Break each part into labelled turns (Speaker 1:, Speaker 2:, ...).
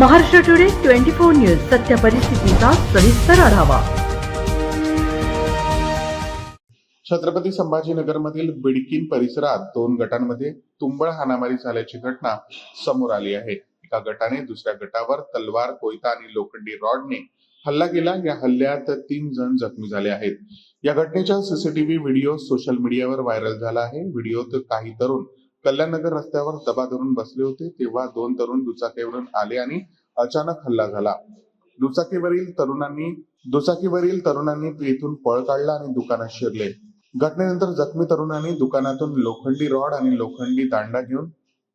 Speaker 1: Maharashtra today twenty four news सत्य परिस्थितीचा सविस्तर आढावा.
Speaker 2: छत्रपती संभाजीनगरमधील बिडकीन परिसरात दोन गटांमध्ये तुंबळ हाणामारी झाल्याची घटना समोर आली आहे. एका गटाने दुसऱ्या गटावर तलवार कोयता आणि लोखंडी रॉडने हल्ला केला. या हल्ल्यात तीन जण जखमी झाले आहेत. या घटनेचा सीसीटीव्ही व्हिडिओ सोशल मीडियावर व्हायरल झाला आहे. व्हिडिओत काही तरुण कल्याणनगर रस्त्यावर दबा धरून बसले होते तेव्हा दोन तरुण दुचाकीवरून आले आणि अचानक हल्ला झाला. दुचाकीवरील तरुणांनी दुचाकीवरील तरुणांनी येथून पळ काढला आणि दुकानात शिरले. घटनेनंतर जखमी तरुणांनी दुकानातून लोखंडी रॉड आणि लोखंडी दांडा घेऊन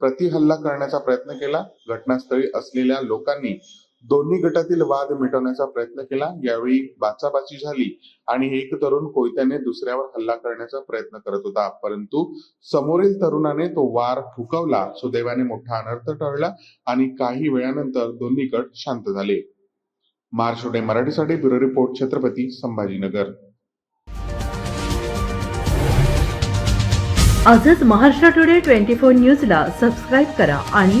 Speaker 2: प्रति हल्ला करण्याचा प्रयत्न केला. घटनास्थळी असलेल्या लोकांनी दोन्ही गटातील वाद मिटवण्याचा प्रयत्न केला. यावेळी बाचाबाची झाली आणि एक तरुण कोयत्याने दुसऱ्यावर हल्ला करण्याचा प्रयत्न करत होता. परंतु समोरील तरुणाने तो वार फुकवला. सुदैवाने मोठा अनर्थ टळला आणि काही वेळानंतर दोन्ही गट शांत झाले. मार्च डे मराठीसाठी ब्युरो रिपोर्ट छत्रपती संभाजीनगर.
Speaker 1: आजच महाराष्ट्र टुडे ट्वेंटी फोर न्यूजला सबस्क्राईब करा आणि